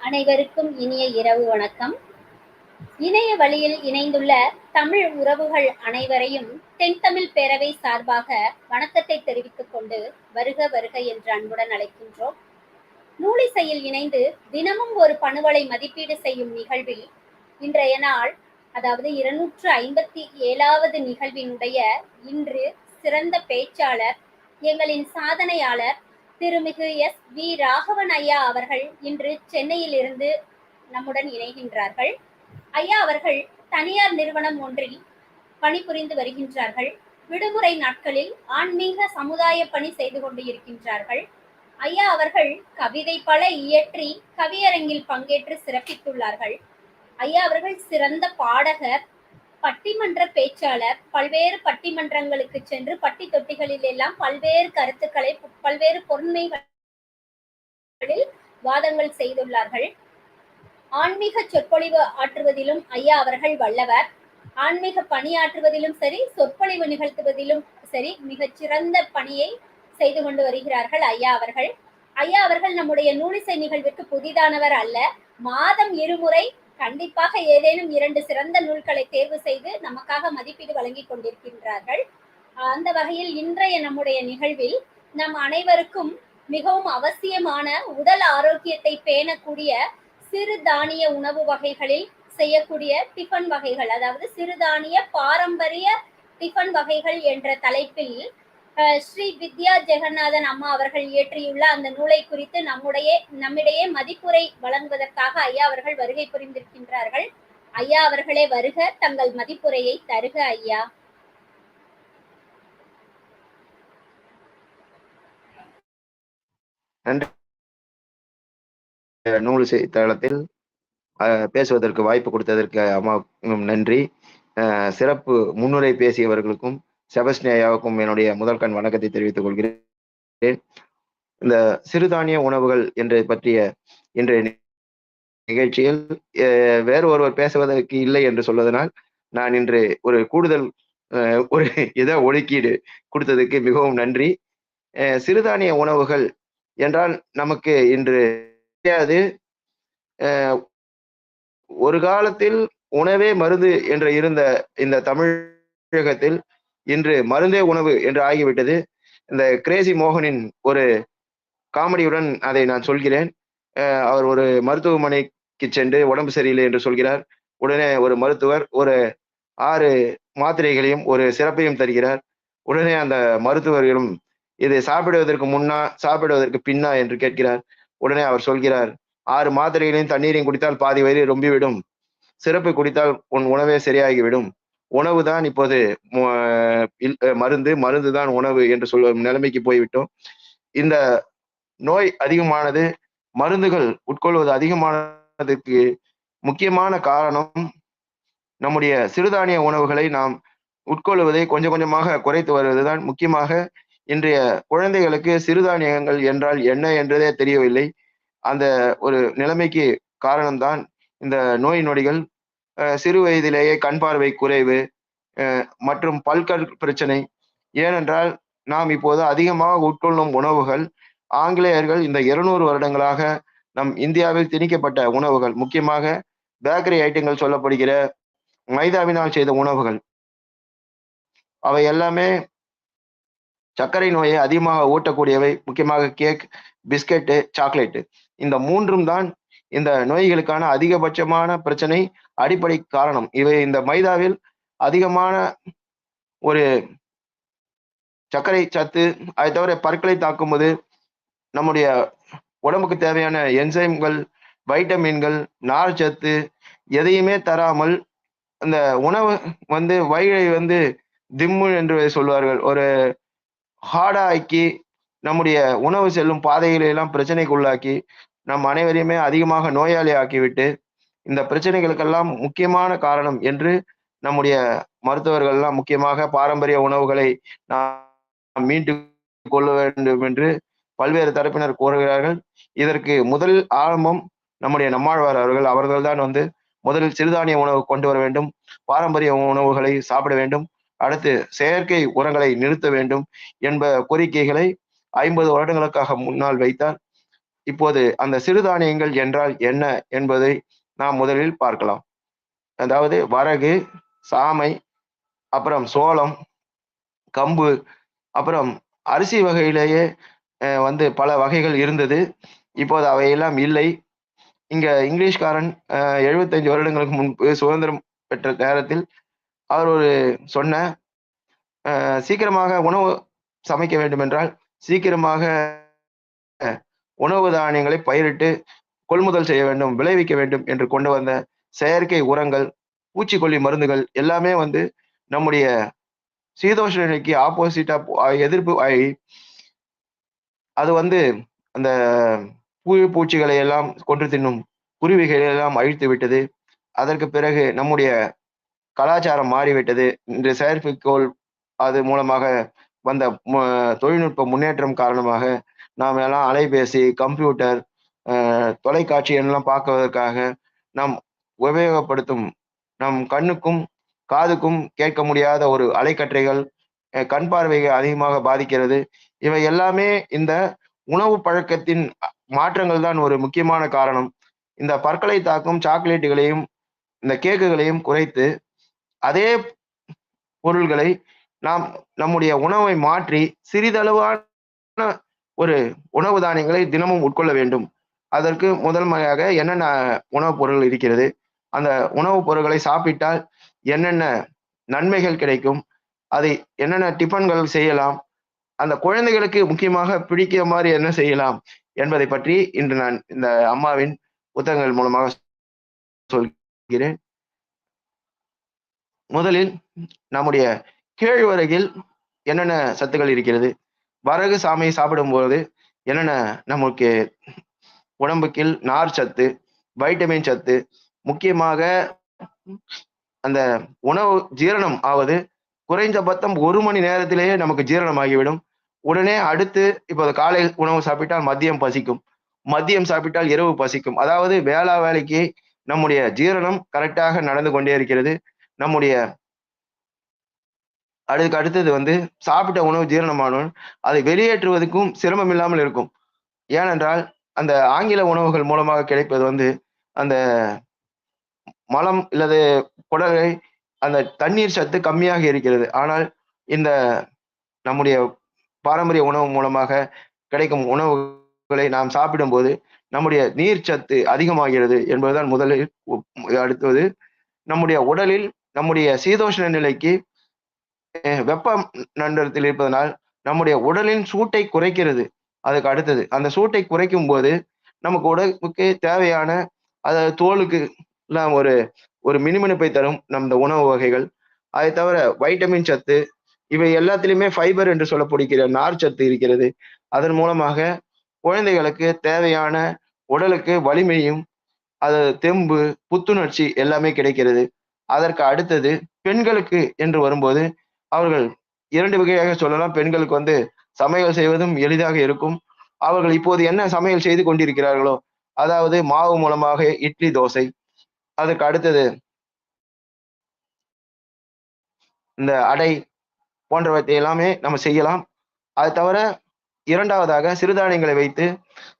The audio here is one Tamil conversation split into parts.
அனைவருக்கும் இனிய இரவு வணக்கம். இணைய வழியில் இணைந்துள்ள தமிழ் உறவுகள் அனைவரையும் தென்தமிழ் பேரவை சார்பாக வணக்கத்தை தெரிவித்துக் கொண்டு வருக வருக என்று அன்புடன் அழைக்கின்றோம். நூலிசையில் இணைந்து தினமும் ஒரு பணுவலை மதிப்பீடு செய்யும் நிகழ்வில் இன்றைய நாள் அதாவது இருநூற்று ஐம்பத்தி ஏழாவது நிகழ்வினுடைய இன்று சிறந்த பேச்சாளர் எங்களின் சாதனையாளர் திருமிகு எஸ் வி ராகவன் ஐயா அவர்கள் இன்று சென்னையில் இருந்து நம்முடன் இணைகின்றார்கள். ஐயா அவர்கள் தனியார் நிறுவனம் ஒன்றில் பணிபுரிந்து வருகின்றார்கள். விடுமுறை நாட்களில் ஆன்மீக சமுதாய பணி செய்து கொண்டு இருக்கின்றார்கள். ஐயா அவர்கள் கவிதை பல இயற்றி கவியரங்கில் பங்கேற்று சிறப்பித்துள்ளார்கள். ஐயா அவர்கள் சிறந்த பாடகர் பட்டிமன்ற பேச்சாளர் பல்வேறு பட்டிமன்றங்களுக்கு சென்று பட்டி தொட்டிகளில் எல்லாம் பல்வேறு கருத்துக்களை பல்வேறு பொருண்மைகளில் வாதங்கள் செய்துள்ளார்கள். ஆன்மீக சொற்பொழிவு ஆற்றுவதிலும் ஐயா அவர்கள் வல்லவர். ஆன்மீக பணியாற்றுவதிலும் சரி சொற்பொழிவு நிகழ்த்துவதிலும் சரி மிகச்சிறந்த பணியை செய்து கொண்டு வருகிறார்கள் ஐயா அவர்கள். ஐயா அவர்கள் நம்முடைய நூலிசை நிகழ்விற்கு புதிதானவர் அல்ல. மாதம் இருமுறை கண்டிப்பாக ஏதேனும் இரண்டு சிறந்த நூல்களை தேர்வு செய்து நமக்காக மதிப்பீடு வழங்கி கொண்டிருக்கின்றார்கள். அந்த வகையில் இன்றைய நம்முடைய நிகழ்வில் நம் அனைவருக்கும் மிகவும் அவசியமான உடல் ஆரோக்கியத்தை பேணக்கூடிய சிறு தானிய உணவு வகைகளில் செய்யக்கூடிய டிஃபன் வகைகள் அதாவது சிறுதானிய பாரம்பரிய டிஃபன் வகைகள் என்ற தலைப்பில் ஸ்ரீ வித்யா ஜெகநாதன் அம்மா அவர்கள் இயற்றியுள்ள அந்த நூலை குறித்து நம்முடைய நம்மிடையே மதிப்புரை வழங்குவதற்காக ஐயா அவர்கள் வருகை புரிந்திருக்கின்றார்கள். ஐயா அவர்களே வருக தங்கள் மதிப்புரையை தருக ஐயா. நன்றி. நூல் செய்தித்தாளத்தில் பேசுவதற்கு வாய்ப்பு கொடுத்ததற்கு அம்மா நன்றி. சிறப்பு முன்னுரை பேசியவர்களுக்கும் செபஸ்னியாவுக்கும் என்னுடைய முதல் கண் வணக்கத்தை தெரிவித்துக் கொள்கிறேன். இந்த சிறுதானிய உணவுகள் என்று பற்றிய இன்றைய நிகழ்ச்சியில் வேறு ஒருவர் பேசுவதற்கு இல்லை என்று சொல்வதனால் நான் இன்று ஒரு கூடுதல் ஒரு இதை ஒதுக்கீடு கொடுத்ததுக்கு மிகவும் நன்றி. சிறுதானிய உணவுகள் என்றால் நமக்கு இன்று தெரியாது. ஒரு காலத்தில் உணவே மருந்து என்று இருந்த இந்த தமிழகத்தில் இன்று மருந்தே உணவு என்று ஆகிவிட்டது. இந்த கிரேசி மோகனின் ஒரு காமெடியுடன் அதை நான் சொல்கிறேன். அவர் ஒரு மருத்துவமனைக்கு சென்று உடம்பு சரியில்லை என்று சொல்கிறார். உடனே ஒரு மருத்துவர் ஒரு ஆறு மாத்திரைகளையும் ஒரு சிறப்பையும் தருகிறார். உடனே அந்த மருத்துவர்களும் இது சாப்பிடுவதற்கு முன்னா சாப்பிடுவதற்கு பின்னா? என்று கேட்கிறார். உடனே அவர் சொல்கிறார் ஆறு மாத்திரைகளையும் தண்ணீரையும் குடித்தால் பாதி வயிறு ரொம்பிவிடும். சிறப்பு குடித்தால் உன் உணவே சரியாகிவிடும். உணவு தான் இப்போது மருந்து மருந்து தான் உணவு என்று சொல்ல நிலைமைக்கு போய்விட்டோம். இந்த நோய் அதிகமானது மருந்துகள் உட்கொள்வது அதிகமானதுக்கு முக்கியமான காரணம் நம்முடைய சிறுதானிய உணவுகளை நாம் உட்கொள்வதை கொஞ்சம் கொஞ்சமாக குறைத்து வருவதுதான். முக்கியமாக இன்றைய குழந்தைகளுக்கு சிறுதானியங்கள் என்றால் என்ன என்றதே தெரியவில்லை. அந்த ஒரு நிலைமைக்கு காரணம்தான் இந்த நோய் நொடிகள் சிறு வயதிலேயே கண் பார்வை குறைவு மற்றும் பல்கல் பிரச்சனை. ஏனென்றால் நாம் இப்போது அதிகமாக உட்கொள்ளும் உணவுகள் ஆங்கிலேயர்கள் இந்த இருநூறு வருடங்களாக நம் இந்தியாவில் திணிக்கப்பட்ட உணவுகள். முக்கியமாக பேக்கரி ஐட்டங்கள் சொல்லப்படுகிற மைதாவினால் செய்த உணவுகள். அவை எல்லாமே சர்க்கரை நோயை அதிகமாக ஊட்டக்கூடியவை. முக்கியமாக கேக் பிஸ்கெட்டு சாக்லேட்டு இந்த மூன்றும் தான் இந்த நோய்களுக்கான அதிகபட்சமான பிரச்சனை அடிப்படை காரணம். இவை இந்த மைதாவில் அதிகமான ஒரு சர்க்கரை சத்து அதை தவிர பற்களை தாக்கும்போது நம்முடைய உடம்புக்கு தேவையான என்சைம்கள் வைட்டமின்கள் நார் சத்து எதையுமே தராமல் அந்த உணவு வந்து வயிறை வந்து திம்மு என்று சொல்வார்கள். ஒரு ஹார்டா ஆக்கி நம்முடைய உணவு செல்லும் பாதைகளை எல்லாம் பிரச்சனைக்குள்ளாக்கி நம் அனைவரையுமே அதிகமாக நோயாளி ஆக்கிவிட்டு இந்த பிரச்சனைகளுக்கெல்லாம் முக்கியமான காரணம் என்று நம்முடைய மருத்துவர்கள்லாம் முக்கியமாக பாரம்பரிய உணவுகளை நாம் மீண்டு கொள்ள வேண்டும் என்று பல்வேறு தரப்பினர் கூறுகிறார்கள். இதற்கு முதல் ஆரம்பம் நம்முடைய நம்மாழ்வார் அவர்கள். அவர்கள் தான் வந்து முதலில் சிறுதானிய உணவு கொண்டு வர வேண்டும் பாரம்பரிய உணவுகளை சாப்பிட வேண்டும் அடுத்து செயற்கை உரங்களை நிறுத்த வேண்டும் என்ப கோரிக்கைகளை ஐம்பது வருடங்களுக்காக முன்னால் வைத்தார். இப்போது அந்த சிறுதானியங்கள் என்றால் என்ன என்பதை நாம் முதலில் பார்க்கலாம். அதாவது வரகு சாமை அப்புறம் சோளம் கம்பு அப்புறம் அரிசி வகையிலேயே வந்து பல வகைகள் இருந்தது. இப்போது அவையெல்லாம் இல்லை. இங்க இங்கிலீஷ்காரன் எழுபத்தஞ்சு வருடங்களுக்கு முன்பு சுதந்திரம் பெற்ற நேரத்தில் அவர் ஒரு சொன்ன அஹ், சீக்கிரமாக உணவு சமைக்க வேண்டும் என்றால் சீக்கிரமாக அஹ், உணவு தானியங்களை பயிரிட்டு கொள்முதல் செய்ய வேண்டும் விளைவிக்க வேண்டும் என்று கொண்டு வந்த செயற்கை உரங்கள் பூச்சிக்கொல்லி மருந்துகள் எல்லாமே வந்து நம்முடைய சீதோஷ நிலைக்கு ஆப்போசிட்டா எதிர்ப்பு ஆகி அது வந்து அந்த புழு பூச்சிகளை எல்லாம் கொன்று தின்னும் குருவிகளை எல்லாம் அழித்து விட்டது. அதற்கு பிறகு நம்முடைய கலாச்சாரம் மாறிவிட்டது. இன்று செயற்கைக்கோள் அது மூலமாக வந்த தொழில்நுட்ப முன்னேற்றம் காரணமாக நாம் எல்லாம் அலைபேசி கம்ப்யூட்டர் தொலைக்காட்சி எல்லாம் பார்க்குவதற்காக நாம் உபயோகப்படுத்தும் நம் கண்ணுக்கும் காதுக்கும் கேட்க முடியாத ஒரு அலைக்கற்றைகள் கண் பார்வையை அதிகமாக பாதிக்கிறது. இவை எல்லாமே இந்த உணவு பழக்கத்தின் மாற்றங்கள் தான் ஒரு முக்கியமான காரணம். இந்த பற்களை தாக்கும் சாக்லேட்டுகளையும் இந்த கேக்குகளையும் குறைத்து அதே பொருள்களை நாம் நம்முடைய உணவை மாற்றி சிறிதளவான ஒரு உணவு தானியங்களை தினமும் உட்கொள்ள வேண்டும். அதற்கு முதல் முறையாக என்னென்ன உணவுப் பொருள் இருக்கிறது? அந்த உணவுப் பொருட்களை சாப்பிட்டால் என்னென்ன நன்மைகள் கிடைக்கும்? அதை என்னென்ன டிஃபன்கள் செய்யலாம்? அந்த குழந்தைகளுக்கு முக்கியமாக பிடிக்கிற மாதிரி என்ன செய்யலாம் என்பதை பற்றி இன்று நான் இந்த அம்மாவின் புத்தகங்கள் மூலமாக சொல்கிறேன். முதலில் நம்முடைய கேழ்வரகில் என்னென்ன சத்துக்கள் இருக்கிறது? வரகு சாமையை சாப்பிடும்போது என்னென்ன நமக்கு உடம்புக்கில் நார் சத்து வைட்டமின் சத்து முக்கியமாக அந்த உணவு ஜீரணம் ஆவது குறைந்தபட்சம் ஒரு மணி நேரத்திலேயே நமக்கு ஜீரணம் ஆகிவிடும் உடனே அடுத்து இப்போ காலை உணவு சாப்பிட்டால் மதியம் பசிக்கும். மதியம் சாப்பிட்டால் இரவு பசிக்கும். அதாவது வேளா வேலைக்கு நம்முடைய ஜீரணம் கரெக்டாக நடந்து கொண்டே இருக்கிறது. நம்முடைய அதுக்கு அடுத்தது வந்து சாப்பிட்ட உணவு ஜீரணமானோன் அதை வெளியேற்றுவதற்கும் சிரமம் இல்லாமல் இருக்கும். ஏனென்றால் அந்த ஆங்கில உணவுகள் மூலமாக கிடைப்பது வந்து அந்த மலம் இல்லது குடலை அந்த தண்ணீர் சத்து கம்மியாக இருக்கிறது. ஆனால் இந்த நம்முடைய பாரம்பரிய உணவு மூலமாக கிடைக்கும் உணவுகளை நாம் சாப்பிடும்போது நம்முடைய நீர் சத்து அதிகமாகிறது என்பதுதான் முதலில் அடுத்தது நம்முடைய உடலில் நம்முடைய சீதோஷ்ண நிலைக்கு வெப்பம் நண்டத்தில் இருப்பதனால் நம்முடைய உடலின் சூட்டை குறைக்கிறது. அதுக்கு அடுத்தது அந்த சூட்டை குறைக்கும் போது நமக்கு உடலுக்கு தேவையான அதாவது தோலுக்கு எல்லாம் ஒரு ஒரு மினுமினுப்பை தரும் நம் உணவு வகைகள். அதை தவிர வைட்டமின் சத்து இவை எல்லாத்திலையுமே ஃபைபர் என்று சொல்லப்படுகிற நார் சத்து இருக்கிறது. அதன் மூலமாக குழந்தைகளுக்கு தேவையான உடலுக்கு வலிமையும் அது தெம்பு புத்துணர்ச்சி எல்லாமே கிடைக்கிறது. அதற்கு அடுத்தது பெண்களுக்கு என்று வரும்போது அவர்கள் இரண்டு வகையாக சொல்லலாம். பெண்களுக்கு வந்து சமையல் செய்வதும் எளிதாக இருக்கும். அவர்கள் இப்போது என்ன சமையல் செய்து கொண்டிருக்கிறார்களோ அதாவது மாவு மூலமாக இட்லி தோசை. அதுக்கு அடுத்தது இந்த அடை போன்றவற்றை எல்லாமே நம்ம செய்யலாம். அது தவிர இரண்டாவதாக சிறுதானியங்களை வைத்து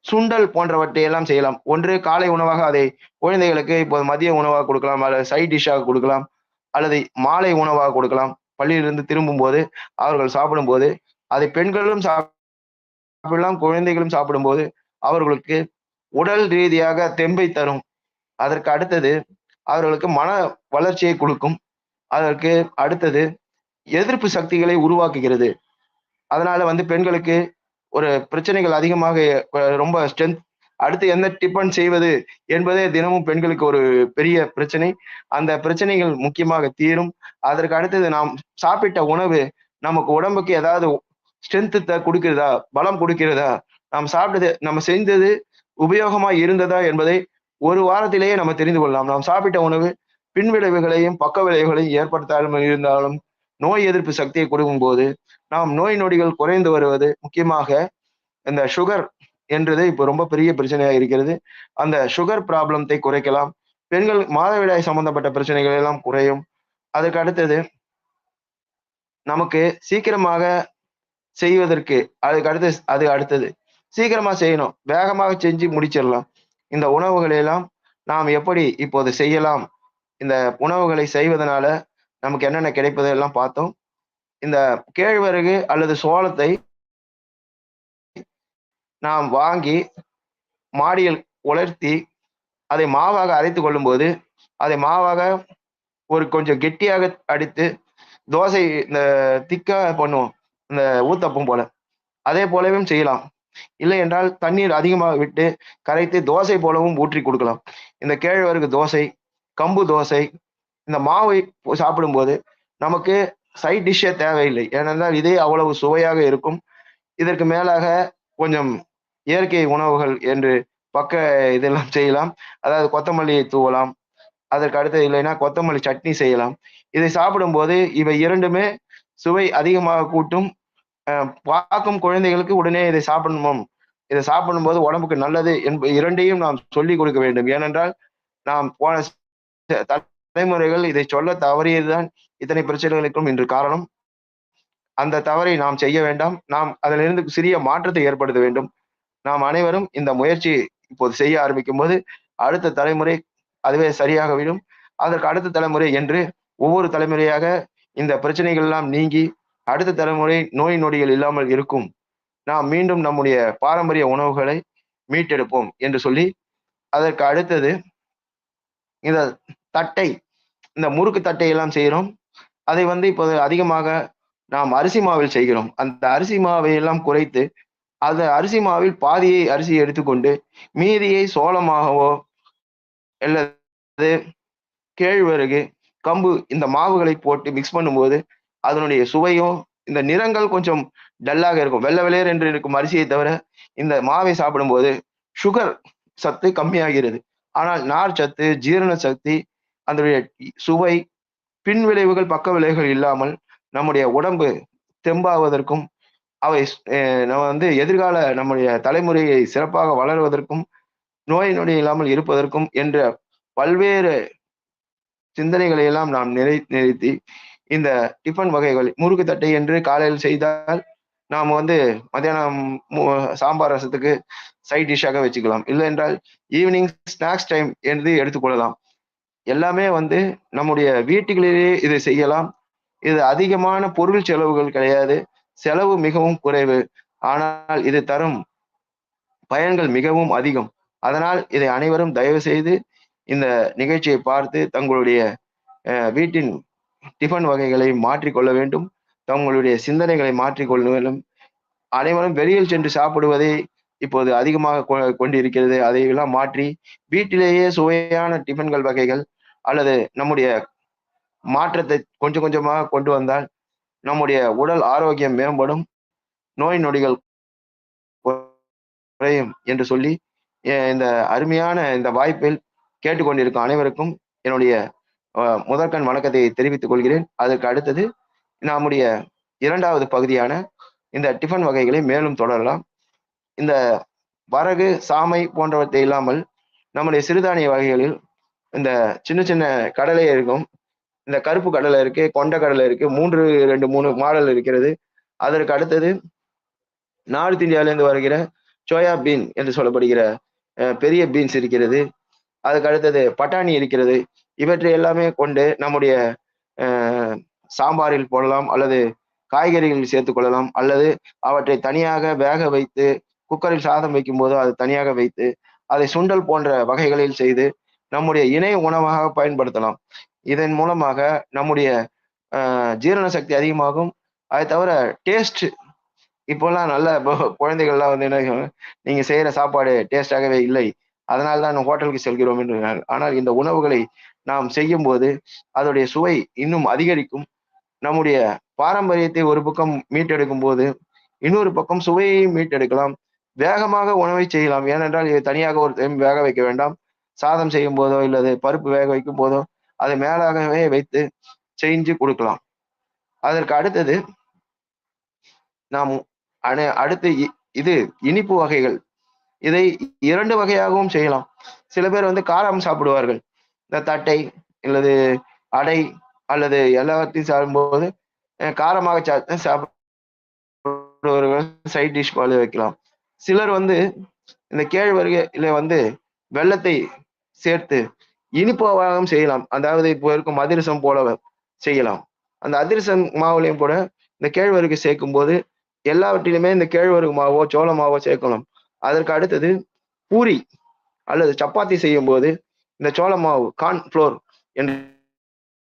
சுண்டல் போன்றவற்றை எல்லாம் செய்யலாம். ஒன்று காலை உணவாக அதை குழந்தைகளுக்கு இப்போது மதிய உணவாக கொடுக்கலாம் அல்லது சைட் டிஷ்ஷாக கொடுக்கலாம் அல்லது மாலை உணவாக கொடுக்கலாம். பள்ளியிலிருந்து திரும்பும் போது அவர்கள் சாப்பிடும்போது அதை பெண்களும் சாப்பிடலாம் குழந்தைகளும் சாப்பிடும்போது அவர்களுக்கு உடல் ரீதியாக தெம்பை தரும். அதற்கு அடுத்தது அவர்களுக்கு மன வளர்ச்சியை கொடுக்கும். அதற்கு அடுத்தது எதிர்ப்பு சக்திகளை உருவாக்குகிறது. அதனால வந்து பெண்களுக்கு ஒரு பிரச்சனைகள் அதிகமாக ரொம்ப ஸ்ட்ரென்த் அடுத்து என்ன டிபன் செய்வது என்பதே தினமும் பெண்களுக்கு ஒரு பெரிய பிரச்சனை. அந்த பிரச்சனைகள் முக்கியமாக தீரும். அதற்கு அடுத்தது நாம் சாப்பிட்ட உணவு நமக்கு உடம்புக்கு ஏதாவது ஸ்ட்ரென்த் கொடுக்கிறதா? பலம் கொடுக்கிறதா? நாம் சாப்பிட்டது நம்ம செஞ்சது உபயோகமா இருந்ததா என்பதை ஒரு வாரத்திலேயே நம்ம தெரிந்து கொள்ளலாம். நாம் சாப்பிட்ட உணவு பின்விளைவுகளையும் பக்க விளைவுகளையும் ஏற்படுத்தாமல் இருந்தாலும் நோய் எதிர்ப்பு சக்தியை கொடுக்கும் போது நாம் நோய் நொடிகள் குறைந்து வருவது முக்கியமாக இந்த சுகர் என்றது இப்போ ரொம்ப பெரிய பிரச்சனையாக இருக்கிறது. அந்த சுகர் ப்ராப்ளத்தை குறைக்கலாம். பெண்கள் மாதவிடாய் சம்பந்தப்பட்ட பிரச்சனைகள் எல்லாம் குறையும். அதுக்கு அடுத்தது நமக்கு சீக்கிரமாக செய்வதற்கு அதுக்கு அடுத்து அது அடுத்தது. சீக்கிரமா செய்யணும். வேகமாக செஞ்சு முடிச்சிடலாம். இந்த உணவுகளையெல்லாம் நாம் எப்படி இப்போது செய்யலாம்? இந்த உணவுகளை செய்வதனால நமக்கு என்னென்ன கிடைப்பது எல்லாம் பார்த்தோம். இந்த கேழ்வரகு அல்லது சோளத்தை நாம் வாங்கி மாடியில் உலர்த்தி அதை மாவாக அரைத்து கொள்ளும்போது அதை மாவாக ஒரு கொஞ்சம் கெட்டியாக அடித்து தோசை இந்த திக்காக பண்ணுவோம். இந்த ஊத்தப்பம் போல. அதே போலவும் செய்யலாம். இல்லை என்றால் தண்ணீர் அதிகமாக விட்டு கரைத்து தோசை போலவும் ஊற்றி கொடுக்கலாம். இந்த கேழ்வரகு தோசை கம்பு தோசை இந்த மாவை சாப்பிடும்போது நமக்கு சைட் டிஷ்ஷே தேவையில்லை. ஏனென்றால் இதே அவ்வளவு சுவையாக இருக்கும். இதற்கு மேலாக கொஞ்சம் இயற்கை உணவுகள் என்று பக்க இதெல்லாம் செய்யலாம். அதாவது கொத்தமல்லியை தூவலாம். அதற்கு அடுத்து இல்லைன்னா கொத்தமல்லி சட்னி செய்யலாம். இதை சாப்பிடும்போது இவை இரண்டுமே சுவை அதிகமாக கூட்டும் பார்க்கும் குழந்தைகளுக்கு உடனே இதை சாப்பிடணும். இதை சாப்பிடும் போது உடம்புக்கு நல்லது என்ப இரண்டையும் நாம் சொல்லிக் கொடுக்க வேண்டும். ஏனென்றால் நாம் போன த- தலைமுறைகள் இதை சொல்ல தவறியதுதான் இத்தனை பிரச்சனைகளுக்கும் இன்று காரணம். அந்த தவறை நாம் செய்ய வேண்டாம். நாம் அதிலிருந்து சிறிய மாற்றத்தை ஏற்படுத்த வேண்டும். நாம் அனைவரும் இந்த முயற்சி இப்போது செய்ய ஆரம்பிக்கும் போது அடுத்த தலைமுறை அதுவே சரியாக விடும் அதற்கு அடுத்த தலைமுறை என்று ஒவ்வொரு தலைமுறையாக இந்த பிரச்சனைகள் எல்லாம் நீங்கி அடுத்த தலைமுறை நோய் நொடிகள் இல்லாமல் இருக்கும். நாம் மீண்டும் நம்முடைய பாரம்பரிய உணவுகளை மீட்டெடுப்போம் என்று சொல்லி அதற்கு அடுத்தது இந்த தட்டை இந்த முறுக்கு தட்டை எல்லாம் செய்கிறோம். அதை வந்து இப்போது அதிகமாக நாம் அரிசி மாவில் செய்கிறோம். அந்த அரிசி மாவை எல்லாம் குறைத்து அந்த அரிசி மாவில் பாதியை அரிசி எடுத்துக்கொண்டு மீதியை சோளமாகவோ அல்லது கேழ்வரகு கம்பு இந்த மாவுகளை போட்டு மிக்ஸ் பண்ணும்போது அதனுடைய சுவையும் இந்த நிறங்கள் கொஞ்சம் டல்லாக இருக்கும். வெள்ளை வெளியர் என்று இருக்கும் அரிசியை தவிர இந்த மாவை சாப்பிடும்போது சுகர் சத்து கம்மியாகிறது. ஆனால் நார் சத்து ஜீரண சக்தி அதனுடைய சுவை பின் விளைவுகள் பக்க விளைவுகள் இல்லாமல் நம்முடைய உடம்பு தெம்பாவதற்கும் அவை நம்ம வந்து எதிர்கால நம்முடைய தலைமுறையை சிறப்பாக வளருவதற்கும் நோய் நொடி இல்லாமல் இருப்பதற்கும் என்ற பல்வேறு சிந்தனைகளை எல்லாம் நாம் நிறை நிறுத்தி இந்த டிஃபன் வகைகள் முறுக்கு தட்டை என்று காலையில் செய்தால் நாம் வந்து மத்தியானம் சாம்பார் ரசத்துக்கு சைட் டிஷ்ஷாக வச்சுக்கலாம். இல்லை என்றால் ஈவினிங் ஸ்நாக்ஸ் டைம் என்று எடுத்துக்கொள்ளலாம் எல்லாமே வந்து நம்முடைய வீட்டுகளிலேயே இதை செய்யலாம். இது அதிகமான பொருள் செலவுகள் கிடையாது. செலவு மிகவும் குறைவு. ஆனால் இது தரும் பயன்கள் மிகவும் அதிகம். அதனால் இதை அனைவரும் தயவு செய்து இந்த நிகழ்ச்சியை பார்த்து தங்களுடைய வீட்டின் டிஃபன் வகைகளை மாற்றிக்கொள்ள வேண்டும். தங்களுடைய சிந்தனைகளை மாற்றிக்கொள்ள வேண்டும். அனைவரும் வெளியில் சென்று சாப்பிடுவதை இப்போது அதிகமாக கொ- கொண்டிருக்கிறது. அதையெல்லாம் மாற்றி வீட்டிலேயே சுவையான டிஃபன்கள் வகைகள் அல்லது நம்முடைய மாற்றத்தை கொஞ்சம் கொஞ்சமாக கொண்டு வந்தால் நம்முடைய உடல் ஆரோக்கியம் மேம்படும். நோய் நொடிகள் குறையும் என்று சொல்லி இந்த அருமையான இந்த வாய்ப்பில் கேட்டுக்கொண்டிருக்கும் அனைவருக்கும் என்னுடைய முதற்கண் வணக்கத்தை தெரிவித்துக் கொள்கிறேன். அதற்கு அடுத்தது நம்முடைய இரண்டாவது பகுதியான இந்த டிஃபன் வகைகளை மேலும் தொடரலாம். இந்த வரகு சாமை போன்றவற்றை இல்லாமல் நம்முடைய சிறுதானிய வகைகளில் இந்த சின்ன சின்ன கடலை இருக்கும். இந்த கருப்பு கடலை இருக்கு கொண்ட கடலை இருக்கு மூன்று ரெண்டு மூணு மாடல் இருக்கிறது. அதற்கு அடுத்தது நார்த் இந்தியாவிலேருந்து வருகிற சோயா பீன் என்று சொல்லப்படுகிற அஹ், பெரிய பீன்ஸ் இருக்கிறது. அதுக்கு அடுத்தது பட்டாணி இருக்கிறது. இவற்றை எல்லாமே கொண்டு நம்முடைய சாம்பாரில் போடலாம் அல்லது காய்கறிகளில் சேர்த்து கொள்ளலாம் அல்லது அவற்றை தனியாக வேக வைத்து குக்கரில் சாதம் வைக்கும்போது அது தனியாக வைத்து அதை சுண்டல் போன்ற வகைகளில் செய்து நம்முடைய இணை உணவாக பயன்படுத்தலாம். இதன் மூலமாக நம்முடைய ஜீரண சக்தி அதிகமாகும். அதை தவிர டேஸ்ட் இப்போல்லாம் நல்ல குழந்தைகள்லாம் வந்து என்ன நீங்கள் நீங்க செய்யற சாப்பாடு டேஸ்டாகவே இல்லை. அதனால தான் ஹோட்டலுக்கு செல்கிறோம் என்று ஆனால் இந்த உணவுகளை நாம் செய்யும் போது அதோடைய சுவை இன்னும் அதிகரிக்கும். நம்முடைய பாரம்பரியத்தை ஒரு பக்கம் மீட்டெடுக்கும் போது இன்னொரு பக்கம் சுவையை மீட்டெடுக்கலாம். வேகமாக உணவை செய்யலாம். ஏனென்றால் இதை தனியாக ஒரு டைம் வேக வைக்க வேண்டாம். சாதம் செய்யும் போதோ இல்லது பருப்பு வேக வைக்கும் போதோ அதை மேலாகவே வைத்து செஞ்சு கொடுக்கலாம். அதற்கு அடுத்தது நாம் அன- அடுத்து இ- இது இனிப்பு வகைகள். இதை இரண்டு வகையாகவும் செய்யலாம். சில பேர் வந்து காரம் சாப்பிடுவார்கள். இந்த தட்டை அல்லது அடை அல்லது எல்லாத்தையும் சாப்பிடும்போது காரமாக சா- சாப்பிடுவர்கள் சைட் டிஷ் போல வைக்கலாம். சிலர் வந்து இந்த கேழ்வரையில வந்து வெல்லத்தை சேர்த்து இனிப்பாகவும் செய்யலாம். அதாவது இப்போ இருக்கும் அதிரசம் போல செய்யலாம். அந்த அதிரசம் மாவுலையும் கூட இந்த கேழ்வரகு சேர்க்கும் போது எல்லாவற்றிலுமே இந்த கேழ்வரகு மாவோ சோள மாவோ சேர்க்கணும் அதற்கு அடுத்தது பூரி அல்லது சப்பாத்தி செய்யும் போது இந்த சோள மாவு கார்ன் ஃப்ளோர் என்று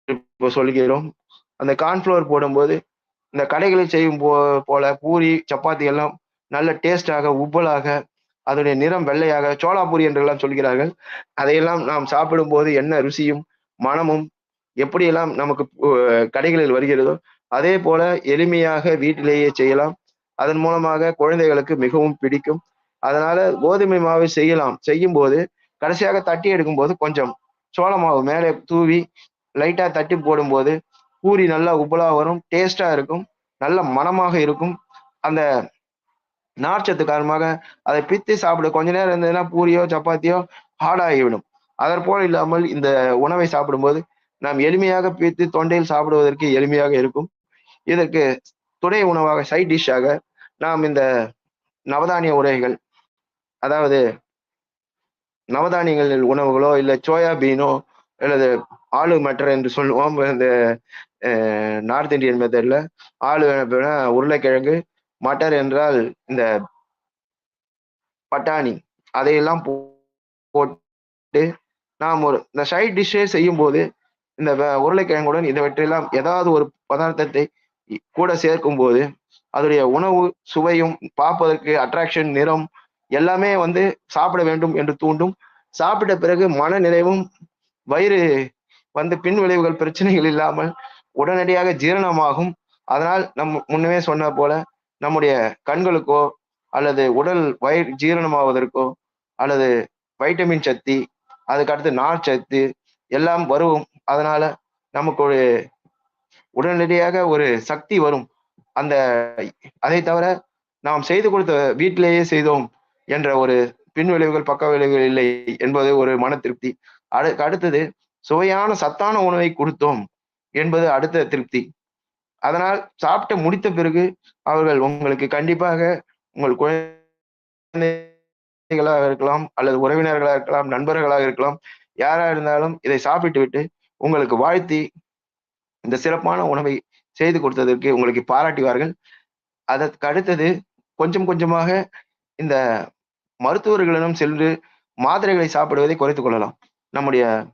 இப்போ சொல்கிறோம். அந்த கார்ன்ஃப்ளவர் போடும்போது இந்த கடைகளில் செய்யும் போ போல பூரி சப்பாத்தி எல்லாம் நல்ல டேஸ்டாக உப்பலாக அதனுடைய நிறம் வெள்ளையாக சோளாபூரி என்றெல்லாம் சொல்கிறார்கள். அதையெல்லாம் நாம் சாப்பிடும்போது என்ன ருசியும் மனமும் எப்படியெல்லாம் நமக்கு கடைகளில் வருகிறதோ அதே போல எளிமையாக வீட்டிலேயே செய்யலாம். அதன் மூலமாக குழந்தைகளுக்கு மிகவும் பிடிக்கும். அதனால கோதுமை மாவு செய்யலாம். செய்யும் போது கடைசியாக தட்டி எடுக்கும்போது கொஞ்சம் சோள மாவு மேலே தூவி லைட்டாக தட்டி போடும்போது பூரி நல்லா உப்பலாக வரும் டேஸ்டாக இருக்கும் நல்ல மணமாக இருக்கும். அந்த நார்ச்சத்து காரணமாக அதை பித்து சாப்பிட கொஞ்ச நேரம் இருந்ததுன்னா பூரியோ சப்பாத்தியோ ஹார்டாகிவிடும் அதற்போல் இல்லாமல் இந்த உணவை சாப்பிடும்போது நாம் எளிமையாக பித்து தொண்டையில் சாப்பிடுவதற்கு எளிமையாக இருக்கும். இதற்கு துணை உணவாக சைட் டிஷ்ஷாக நாம் இந்த நவதானிய உரைகள் அதாவது நவதானியங்கள் உணவுகளோ இல்லை சோயா பீனோ அல்லது ஆளு மட்டர் என்று சொல்லுவோம். இந்த நார்த் இந்தியன் மெத்தடில் ஆளு அப்படின்னா உருளைக்கிழங்கு மட்டர் என்றால் இந்த பட்டாணி. அதையெல்லாம் போ- போட்டு நாம் ஒரு இந்த சைட் டிஷ்ஷே செய்யும்போது இந்த வ- உருளைக்கிழங்குடன் இதைவற்றையெல்லாம் ஏதாவது ஒரு பதார்த்தத்தை கூட சேர்க்கும் போது அதனுடைய உணவு சுவையும் பார்ப்பதற்கு அட்ராக்ஷன் நிறம் எல்லாமே வந்து சாப்பிட வேண்டும் என்று தூண்டும். சாப்பிட்ட பிறகு மன நிறைவும் வயிறு வந்து பின் விளைவுகள் பிரச்சனைகள் இல்லாமல் உடனடியாக ஜீரணமாகும். அதனால் நம் முன்னமே சொன்ன போல நம்முடைய கண்களுக்கோ அல்லது உடல் வயிறு ஜீரணமாவதற்கோ அல்லது வைட்டமின் சக்தி அதுக்கடுத்து நார் சத்து எல்லாம் வரும். அதனால நமக்கு ஒரு உடனடியாக ஒரு சக்தி வரும். அந்த அதை தவிர நாம் செய்து கொடுத்த வீட்டிலேயே செய்தோம். என்ற ஒரு பின் விளைவுகள் பக்க விளைவுகள் இல்லை என்பது ஒரு மன திருப்தி. அடு அடுத்தது சுவையான சத்தான உணவை கொடுத்தோம் என்பது அடுத்த திருப்தி. அதனால் சாப்பிட்டு முடித்த பிறகு அவர்கள் உங்களுக்கு கண்டிப்பாக உங்கள் குழந்தைகளாக இருக்கலாம் அல்லது உறவினர்களாக இருக்கலாம் நண்பர்களாக இருக்கலாம் யாரா இருந்தாலும் இதை சாப்பிட்டு விட்டு உங்களுக்கு வாழ்த்தி இந்த சிறப்பான உணவை செய்து கொடுத்ததற்கு உங்களுக்கு பாராட்டுவார்கள். அதற்கு அடுத்தது கொஞ்சம் கொஞ்சமாக இந்த மருத்துவர்களிடம் சென்று மாத்திரைகளை சாப்பிடுவதை குறைத்துக் கொள்ளலாம். நம்முடைய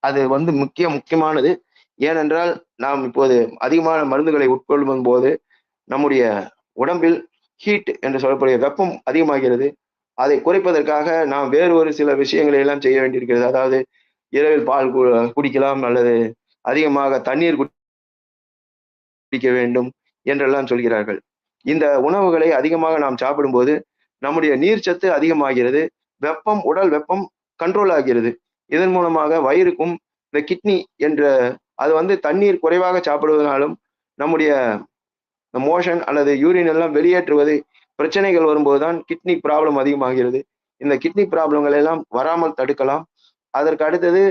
அது வந்து முக்கிய முக்கியமானது. ஏனென்றால் நாம் இப்போது அதிகமான மருந்துகளை உட்கொள்ளும் போது நம்முடைய உடம்பில் ஹீட் என்று சொல்லக்கூடிய வெப்பம் அதிகமாகிறது. அதை குறைப்பதற்காக நாம் வேறு ஒரு சில விஷயங்களை எல்லாம் செய்ய வேண்டியிருக்கிறது. அதாவது இரவில் பால் கு- குடிக்கலாம் அல்லது அதிகமாக தண்ணீர் குடிக்க வேண்டும் என்றெல்லாம் சொல்கிறார்கள். இந்த உணவுகளை அதிகமாக நாம் சாப்பிடும்போது நம்முடைய நீர்ச்சத்து அதிகமாகிறது வெப்பம் உடல் வெப்பம் கண்ட்ரோல் ஆகிறது. இதன் மூலமாக வயிறுக்கும் இந்த கிட்னி என்ற அது வந்து தண்ணீர் குறைவாக சாப்பிடுவதனாலும் நம்முடைய மோஷன் அல்லது யூரின் எல்லாம் வெளியேற்றுவது பிரச்சனைகள் வரும்போதுதான் கிட்னி ப்ராப்ளம் அதிகமாகிறது. இந்த கிட்னி ப்ராப்ளங்கள் எல்லாம் வராமல் தடுக்கலாம். அதற்கு அடுத்தது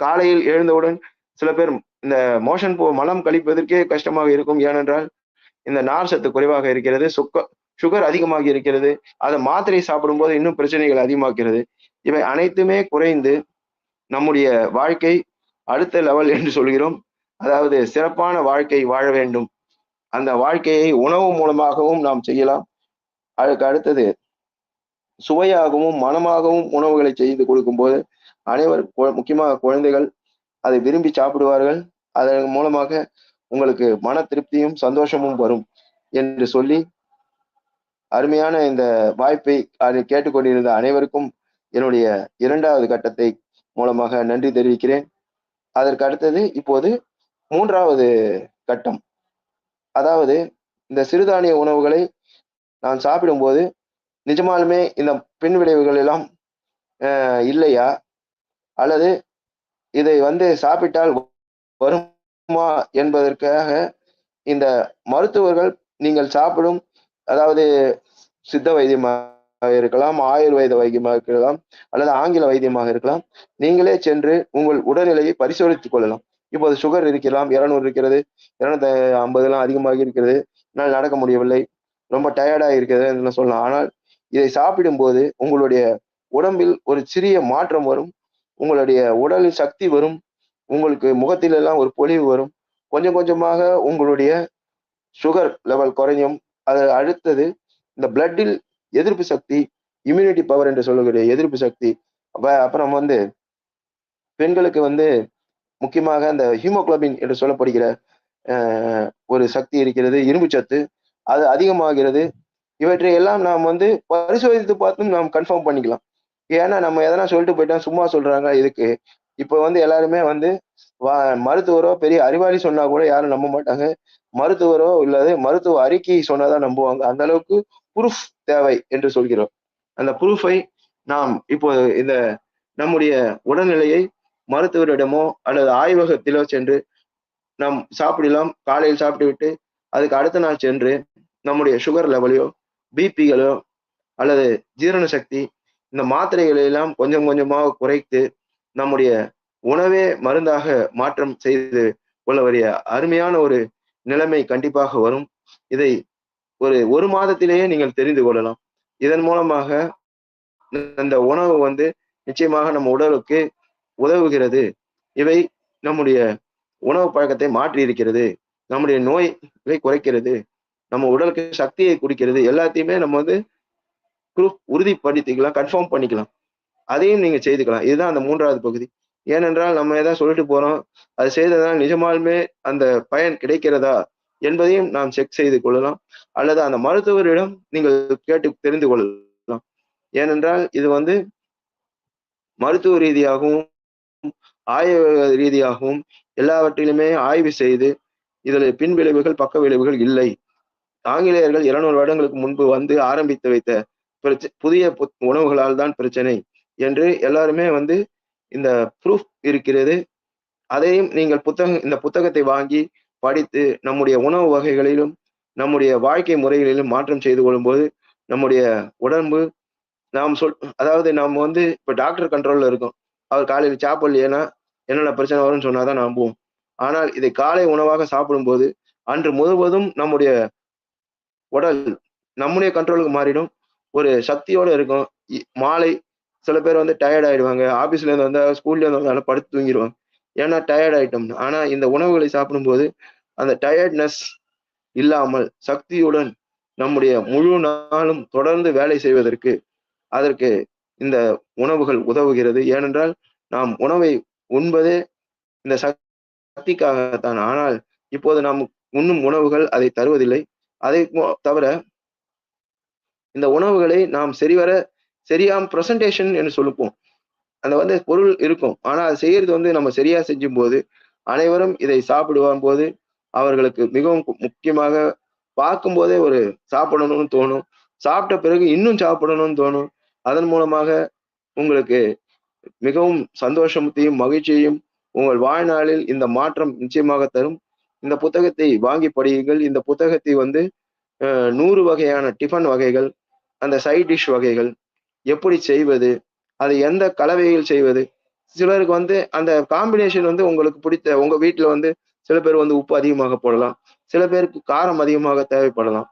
காலையில் எழுந்தவுடன் சில பேர் இந்த மோஷன் போ மலம் கழிப்பதற்கே கஷ்டமாக இருக்கும். ஏனென்றால் இந்த நார் சத்து குறைவாக இருக்கிறது. சுக்க சுகர் அதிகமாக இருக்கிறது அதை மாத்திரை சாப்பிடும்போது இன்னும் பிரச்சனைகள் அதிகமாக்கிறது இவை அனைத்துமே குறைந்து நம்முடைய வாழ்க்கை அடுத்த லெவல் என்று சொல்கிறோம். அதாவது சிறப்பான வாழ்க்கை வாழ வேண்டும். அந்த வாழ்க்கையை உணவு மூலமாகவும் நாம் செய்யலாம். அதுக்கு அடுத்தது சுவையாகவும் மனமாகவும் உணவுகளை செய்து கொடுக்கும்போது அனைவர் கு- முக்கியமாக குழந்தைகள் அதை விரும்பி சாப்பிடுவார்கள். அதன் மூலமாக உங்களுக்கு மன திருப்தியும் சந்தோஷமும் வரும் என்று சொல்லி அருமையான இந்த வாய்ப்பை அதை கேட்டுக்கொண்டிருந்த அனைவருக்கும் என்னுடைய இரண்டாவது கட்டத்தை மூலமாக நன்றி தெரிவிக்கிறேன். அதற்கு அடுத்தது இப்போது மூன்றாவது கட்டம். அதாவது இந்த சிறுதானிய உணவுகளை நான் சாப்பிடும்போது நிஜமாலுமே இந்த பின் விளைவுகள் எல்லாம் இல்லையா? அல்லது இதை வந்து சாப்பிட்டால் வருமா என்பதற்காக இந்த மருத்துவர்கள் நீங்கள் சாப்பிடும் அதாவது சித்த வைத்தியமாக இருக்கலாம் ஆயுர்வேத வைத்தியமாக இருக்கலாம் அல்லது ஆங்கில வைத்தியமாக இருக்கலாம் நீங்களே சென்று உங்கள் உடல்நிலையை பரிசோதித்துக் கொள்ளலாம். இப்போது சுகர் இருக்கலாம் இருநூறு இருக்கிறது இருநூத்தி ஐம்பதுலாம் அதிகமாக இருக்கிறது என்னால் நடக்க முடியவில்லை ரொம்ப டயர்டாக இருக்கிறது என்று சொல்லலாம். ஆனால் இதை சாப்பிடும்போது உங்களுடைய உடம்பில் ஒரு சிறிய மாற்றம் வரும் உங்களுடைய உடலில் சக்தி வரும் உங்களுக்கு முகத்திலெல்லாம் ஒரு பொலிவு வரும். கொஞ்சம் கொஞ்சமாக உங்களுடைய சுகர் லெவல் குறையும் அது அடுத்தது இந்த பிளட்டில் எதிர்ப்பு சக்தி இம்யூனிட்டி பவர் என்று சொல்லக்கூடிய எதிர்ப்பு சக்தி. அப்புறம் வந்து பெண்களுக்கு வந்து முக்கியமாக இந்த ஹீமோக்ளோபின் என்று சொல்லப்படுகிற ஒரு சக்தி இருக்கிறது இரும்பு சத்து. அது அதிகமாகிறது. இவற்றை எல்லாம் நாம் வந்து பரிசோதித்து பார்த்தும் நாம் கன்ஃபார்ம் பண்ணிக்கலாம். ஏன்னா நம்ம எதனா சொல்லிட்டு போயிட்டா சும்மா சொல்றாங்க இதுக்கு. இப்போ வந்து எல்லாருமே வந்து மருத்துவரோ பெரிய அறிவாளி சொன்னா கூட யாரும் நம்ப மாட்டாங்க. மருத்துவரோ இல்லாத மருத்துவ அறிக்கை சொன்னாதான் நம்புவாங்க. அந்த அளவுக்கு ப்ரூஃப் தேவை என்று சொல்கிறோம். அந்த ப்ரூஃபை நாம் இப்போ இந்த நம்முடைய உடல்நிலையை மருத்துவரிடமோ அல்லது ஆய்வகத்திலோ சென்று நாம் சாப்பிடலாம். காலையில் சாப்பிட்டு விட்டு அதுக்கு அடுத்த நாள் சென்று நம்முடைய சுகர் லெவலையோ பிபிகளோ அல்லது ஜீரண சக்தி இந்த மாத்திரைகளை எல்லாம் கொஞ்சம் கொஞ்சமாக குறைத்து நம்முடைய உணவே மருந்தாக மாற்றம் செய்து கொள்ள அருமையான ஒரு நிலைமை கண்டிப்பாக வரும். இதை ஒரு ஒரு மாதத்திலேயே நீங்கள் தெரிந்து கொள்ளலாம். இதன் மூலமாக இந்த உணவு வந்து நிச்சயமாக நம்ம உடலுக்கு உதவுகிறது. இவை நம்முடைய உணவு பழக்கத்தை மாற்றி இருக்கிறது. நம்முடைய நோய்களை குறைக்கிறது. நம்ம உடலுக்கு சக்தியை குடிக்கிறது. எல்லாத்தையுமே நம்ம வந்து குரூப் உறுதிப்படுத்திக்கலாம் கன்ஃபார்ம் பண்ணிக்கலாம். அதையும் நீங்க செய்துக்கலாம். இதுதான் அந்த மூன்றாவது பகுதி. ஏனென்றால் நம்ம ஏதாவது சொல்லிட்டு போறோம் அது செய்ததால் நிஜமாலுமே அந்த பயன் கிடைக்கிறதா என்பதையும் நாம் செக் செய்து கொள்ளலாம். அல்லது அந்த மருத்துவரிடம் நீங்கள் கேட்டு தெரிந்து கொள்ளலாம். ஏனென்றால் இது வந்து மருத்துவ ரீதியாகவும் ஆய்வக ரீதியாகவும் எல்லாவற்றிலுமே ஆய்வு செய்து இதில் பின் விளைவுகள் பக்க விளைவுகள் இல்லை. ஆங்கிலேயர்கள் இருநூறு வருடங்களுக்கு முன்பு வந்து ஆரம்பித்து வைத்த பிரச்ச புதிய உணவுகளால் தான் பிரச்சனை என்று எல்லாருமே வந்து இந்த ப்ரூஃப் இருக்கிறது. அதையும் நீங்கள் புத்தகம் இந்த புத்தகத்தை வாங்கி படித்து நம்முடைய உணவு வகைகளிலும் நம்முடைய வாழ்க்கை முறைகளிலும் மாற்றம் செய்து கொள்ளும்போது நம்முடைய உடம்பு நாம் சொல் அதாவது நாம் வந்து இப்போ டாக்டர் கண்ட்ரோலில் இருக்கோம். அவர் காலையில் சாப்பிடலையேன்னா என்னென்ன பிரச்சனை வரும்னு சொன்னால் தான் நம்புவோம். ஆனால் இதை காலை உணவாக சாப்பிடும்போது அன்று முழுவதும் நம்முடைய உடல் நம்முடைய கண்ட்ரோலுக்கு மாறிடும். ஒரு சக்தியோடு இருக்கும். இ- மாலை சில பேர் வந்து டயர்ட் ஆயிடுவாங்க. ஆபீஸ்ல இருந்து வந்தா ஸ்கூல்ல இருந்து படுத்து தூங்கிடுவாங்க ஏன்னா டயர்ட் ஆயிட்டோம் ஆனா இந்த உணவுகளை சாப்பிடும்போது அந்த டயர்ட்னஸ் இல்லாமல் சக்தியுடன் நம்முடைய முழு நாளும் தொடர்ந்து வேலை செய்வதற்கு அதற்கு இந்த உணவுகள் உதவுகிறது. ஏனென்றால் நாம் உணவை உண்பதே இந்த சக்திக்காகத்தான். ஆனால் இப்போது நாம் உண்ணும் உணவுகள் அதை தருவதில்லை. அதை தவிர இந்த உணவுகளை நாம் சரிவர சரியாம் ப்ரெசன்டேஷன் என்று சொல்லுவோம். அந்த வந்து பொருள் இருக்கும். ஆனால் அது செய்யறது வந்து நம்ம சரியா செஞ்சும் போது அனைவரும் இதை சாப்பிடுவான் போது அவர்களுக்கு மிகவும் முக்கியமாக பார்க்கும் போதே ஒரு சாப்பிடணும்னு தோணும். சாப்பிட்ட பிறகு இன்னும் சாப்பிடணும்னு தோணும். அதன் மூலமாக உங்களுக்கு மிகவும் சந்தோஷத்தையும் மகிழ்ச்சியையும் உங்கள் வாழ்நாளில் இந்த மாற்றம் நிச்சயமாக தரும். இந்த புத்தகத்தை வாங்கி படியுங்கள். இந்த புத்தகத்தை வந்து நூறு வகையான டிஃபன் வகைகள் அந்த சைட் டிஷ் வகைகள் எப்படி செய்வது அது எந்த கலவையில் செய்வது. சிலருக்கு வந்து அந்த காம்பினேஷன் வந்து உங்களுக்கு பிடித்த உங்க வீட்டுல வந்து சில பேர் வந்து உப்பு அதிகமாக போடலாம். சில பேருக்கு காரம் அதிகமாக தேவைப்படலாம்.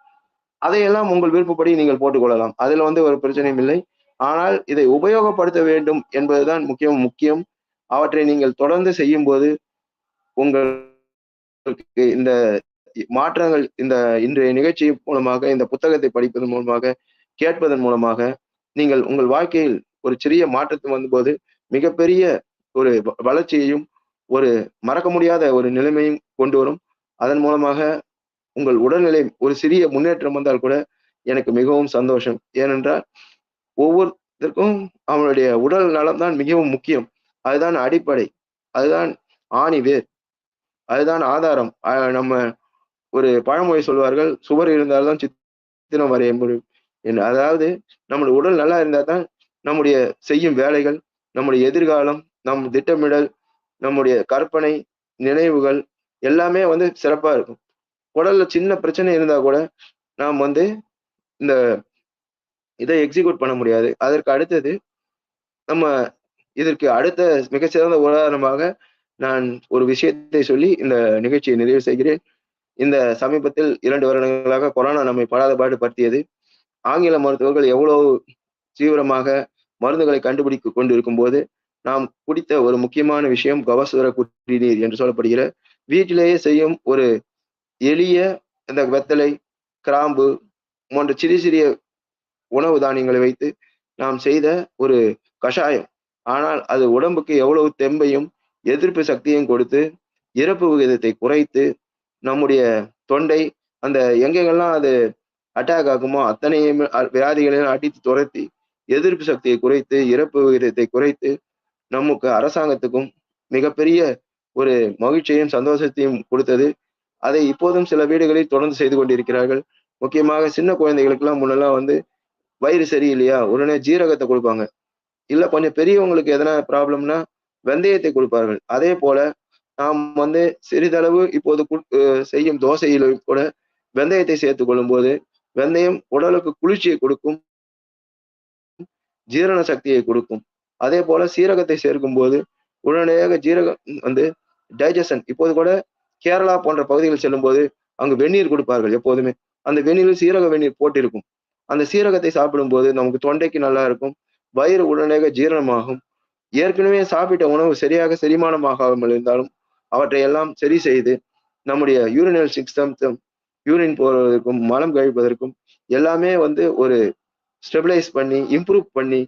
அதையெல்லாம் உங்கள் விருப்பப்படி நீங்கள் போட்டுக்கொள்ளலாம். அதுல வந்து ஒரு பிரச்சனையும் இல்லை. ஆனால் இதை உபயோகப்படுத்த வேண்டும் என்பதுதான் முக்கியம் முக்கியம். அவற்றை நீங்கள் தொடர்ந்து செய்யும் போது உங்களுக்கு இந்த மாற்றங்கள் இந்த இன்றைய நிகழ்ச்சி மூலமாக இந்த புத்தகத்தை படிப்பதன் மூலமாக கேட்பதன் மூலமாக நீங்கள் உங்கள் வாழ்க்கையில் ஒரு சிறிய மாற்றத்தை வந்தபோது மிகப்பெரிய ஒரு வ- வளர்ச்சியையும் ஒரு மறக்க முடியாத ஒரு நிலைமையும் கொண்டு வரும். அதன் மூலமாக உங்கள் உடல்நிலை ஒரு சிறிய முன்னேற்றம் வந்தால் கூட எனக்கு மிகவும் சந்தோஷம். ஏனென்றால் ஒவ்வொருத்தருக்கும் அவனுடைய உடல் நலம் தான் மிகவும் முக்கியம். அதுதான் அடிப்படை. அதுதான் ஆணி வேர். அதுதான் ஆதாரம். நம்ம ஒரு பழமொழி சொல்வார்கள் சுவர் இருந்தால்தான் சித்திரம் வரைய முடியும். அதாவது நம்முடைய உடல் நல்லா இருந்தால் தான் நம்முடைய செய்யும் வேலைகள் நம்முடைய எதிர்காலம் நம் திட்டமிடல் நம்முடைய கற்பனை நினைவுகள் எல்லாமே வந்து சிறப்பாக இருக்கும். உடல்ல சின்ன பிரச்சனை இருந்தால் கூட நாம் வந்து இந்த இதை எக்ஸிக்யூட் பண்ண முடியாது. அதற்கு அடுத்தது நம்ம இதற்கு அடுத்த மிகச்சிறந்த உதாரணமாக நான் ஒரு விஷயத்தை சொல்லி இந்த நிகழ்ச்சியை நிறைவு செய்கிறேன். இந்த சமீபத்தில் இரண்டு வருடங்களாக கொரோனா நம்மை படாத பாடு படுத்தியது. ஆங்கில மருத்துவர்கள் எவ்வளவு தீவிரமாக மருந்துகளை கண்டுபிடித்து கொண்டிருக்கும் போது நாம் குடித்த ஒரு முக்கியமான விஷயம் கவசுர குடிநீர் என்று சொல்லப்படுகிற வீட்டிலேயே செய்யும் ஒரு எளிய இந்த வெத்தலை கிராம்பு போன்ற சிறிய சிறிய உணவு தானியங்களை வைத்து நாம் செய்த ஒரு கஷாயம். ஆனால் அது உடம்புக்கு எவ்வளவு தெம்பையும் எதிர்ப்பு சக்தியும் கொடுத்து இறப்பு விகிதத்தை குறைத்து நம்முடைய தொண்டை அந்த எங்கெங்கெல்லாம் அது அட்டாக் ஆகுமோ? அத்தனையும் அ- வியாதிகளையும் அடித்து துரத்தி எதிர்ப்பு சக்தியை குறைத்து இறப்பு விகிதத்தை குறைத்து நமக்கு அரசாங்கத்துக்கும் மிகப்பெரிய ஒரு மகிழ்ச்சியையும் சந்தோஷத்தையும் கொடுத்தது. அதை இப்போதும் சில வீடுகளில் தொடர்ந்து செய்து கொண்டிருக்கிறார்கள். முக்கியமாக சின்ன குழந்தைகளுக்கெல்லாம் முன்னெல்லாம் வந்து வயிறு சரியில்லையா? உடனே ஜீரகத்தை கொடுப்பாங்க. இல்லை கொஞ்சம் பெரியவங்களுக்கு எதனா ப்ராப்ளம்னா வெந்தயத்தை கொடுப்பார்கள். அதே போல நாம் வந்து சிறிதளவு இப்போது செய்யும் தோசையிலும் கூட வெந்தயத்தை சேர்த்து கொள்ளும்போது வெந்தயம் உடலுக்கு குளிர்ச்சியை கொடுக்கும் ஜீரண சக்தியை கொடுக்கும். அதே போல சீரகத்தை சேர்க்கும் போது உடனடியாக ஜீரகம் வந்து டைஜஷன் இப்போது கூட கேரளா போன்ற பகுதிகள் செல்லும்போது அங்கு வெந்நீர் கொடுப்பார்கள் எப்போதுமே. அந்த வெந்நீரில் சீரக வெந்நீர் போட்டிருக்கும். அந்த சீரகத்தை சாப்பிடும்போது நமக்கு தொண்டைக்கு நல்லா இருக்கும் வயிறு உடனடியாக ஜீரணமாகும். ஏற்கனவே சாப்பிட்ட உணவு சரியாக செரிமானமாகாமல் இருந்தாலும் அவற்றை எல்லாம் சரி செய்து நம்முடைய யூரினல் சிஸ்டம் யூரின் போவதற்கும் மலம் கழிப்பதற்கும் எல்லாமே வந்து ஒரு ஸ்டெபிலைஸ் பண்ணி இம்ப்ரூவ் பண்ணி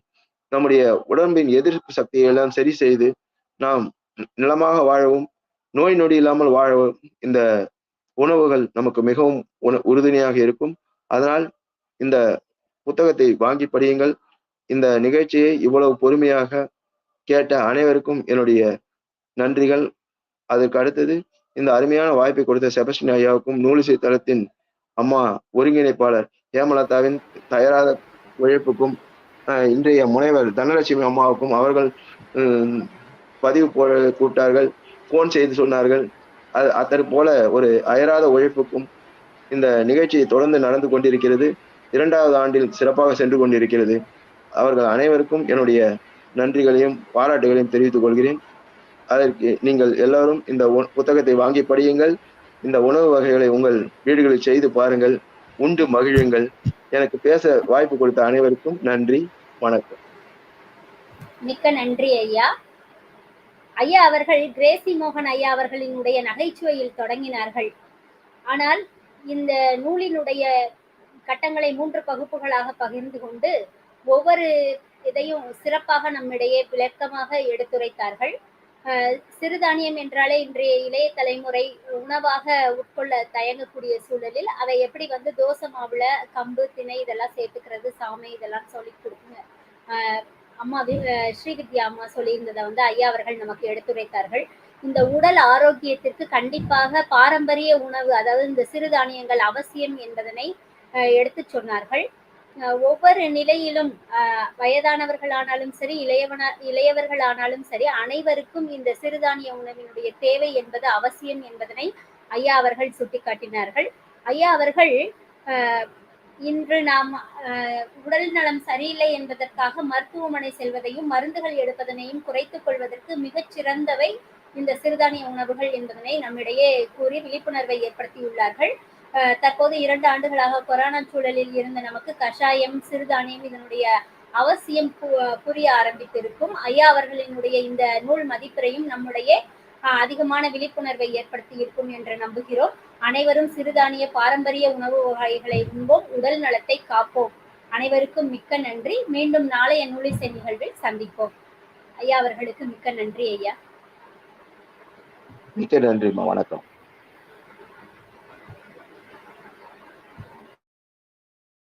நம்முடைய உடம்பின் எதிர்ப்பு சக்தியை எல்லாம் சரி செய்து நாம் நலமாக வாழவும் நோய் நொடி இல்லாமல் வாழவும் இந்த உணவுகள் நமக்கு மிகவும் உண- உறுதுணையாக இருக்கும். அதனால் இந்த புத்தகத்தை வாங்கி படியுங்கள். இந்த நிகழ்ச்சியை இவ்வளவு பொறுமையாக கேட்ட அனைவருக்கும் என்னுடைய நன்றிகள். அதற்கு அடுத்தது இந்த அருமையான வாய்ப்பை கொடுத்த செபஸ்டின் ஐயாவுக்கும் நூலிசை தளத்தின் அம்மா ஒருங்கிணைப்பாளர் ஹேமலதாவின் தயாராத உழைப்புக்கும் இன்றைய முனைவர் தனலட்சுமி அம்மாவுக்கும் அவர்கள் பதிவு போட கூட்டார்கள் ஃபோன் செய்து சொன்னார்கள். அது அத்தனை போல ஒரு அயராத உழைப்புக்கும் இந்த நிகழ்ச்சி தொடர்ந்து நடந்து கொண்டிருக்கிறது. இரண்டாவது ஆண்டில் சிறப்பாக சென்று கொண்டிருக்கிறது. அவர்கள் அனைவருக்கும் என்னுடைய நன்றிகளையும் பாராட்டுகளையும் தெரிவித்துக் கொள்கிறேன். அதற்கு நீங்கள் எல்லாரும் இந்த உ- புத்தகத்தை வாங்கி படியுங்கள். இந்த உணவு வகைகளை உங்கள் வீடுகளில் செய்து பாருங்கள். உண்டு மகிழுங்கள். எனக்கு பேச வாய்ப்பு கொடுத்த அனைவருக்கும் நன்றி. வணக்கம். மிக்க நன்றி ஐயா. ஐயா அவர்கள் கிரேசி மோகன் ஐயா அவர்களினுடைய நகைச்சுவையில் தொடங்கினார்கள். ஆனால் இந்த நூலினுடைய கட்டங்களை மூன்று பகுப்புகளாக பகிர்ந்து கொண்டு ஒவ்வொரு இதையும் சிறப்பாக நம்மிடையே விளக்கமாக எடுத்துரைத்தார்கள். சிறுதானியம் என்றாலே இன்றைய இளைய தலைமுறை உணவாக உட்கொள்ள தயங்கக்கூடிய சூழலில் அதை எப்படி வந்து தோசை மாவுல கம்பு திணை இதெல்லாம் சேர்த்துக்கிறது சாமை இதெல்லாம் சொல்லி கொடுக்குங்க. அம்மா வி- ஸ்ரீவித்யா அம்மா சொல்லியிருந்ததை வந்து ஐயா அவர்கள் நமக்கு எடுத்துரைத்தார்கள். இந்த உடல் ஆரோக்கியத்திற்கு கண்டிப்பாக பாரம்பரிய உணவு அதாவது இந்த சிறுதானியங்கள் அவசியம் என்பதனை எடுத்து எடுத்துச் சொன்னார்கள். ஒவ்வொரு நிலையிலும் வயதானவர்களானாலும் சரி இளையவன இளையவர்களானாலும் சரி அனைவருக்கும் இந்த சிறுதானிய உணவினுடைய தேவை என்பது அவசியம் என்பதனை ஐயா அவர்கள் சுட்டிக்காட்டினார்கள். ஐயா அவர்கள் இன்று நாம் உடல் நலம் சரியில்லை என்பதற்காக மருத்துவமனை செல்வதையும் மருந்துகள் எடுப்பதனையும் குறைத்துக் கொள்வதற்கு மிகச் சிறந்தவை இந்த சிறுதானிய உணவுகள் என்பதனை நம்மிடையே கூறி விழிப்புணர்வை ஏற்படுத்தியுள்ளார்கள். தற்போது இரண்டு ஆண்டுகளாக கொரோனா சூழலில் இருந்த நமக்கு கஷாயம் சிறுதானியம் இதனுடைய அவசியம் புரிய ஆரம்பித்திருக்கும். ஐயா அவர்களினுடைய இந்த நூல் மதிப்பிறையும் நம்முடைய அதிகமான விழிப்புணர்வை ஏற்படுத்தி இருக்கும் என்று நம்புகிறோம். அனைவரும் சிறுதானிய பாரம்பரிய உணவு வகைகளை உண்போம். உடல் நலத்தை காப்போம். அனைவருக்கும் மிக்க நன்றி. மீண்டும் நாளைய நூலிசை நிகழ்வில் சந்திப்போம். ஐயா அவர்களுக்கு மிக்க நன்றி ஐயா. மிக்க நன்றிமா வணக்கம்.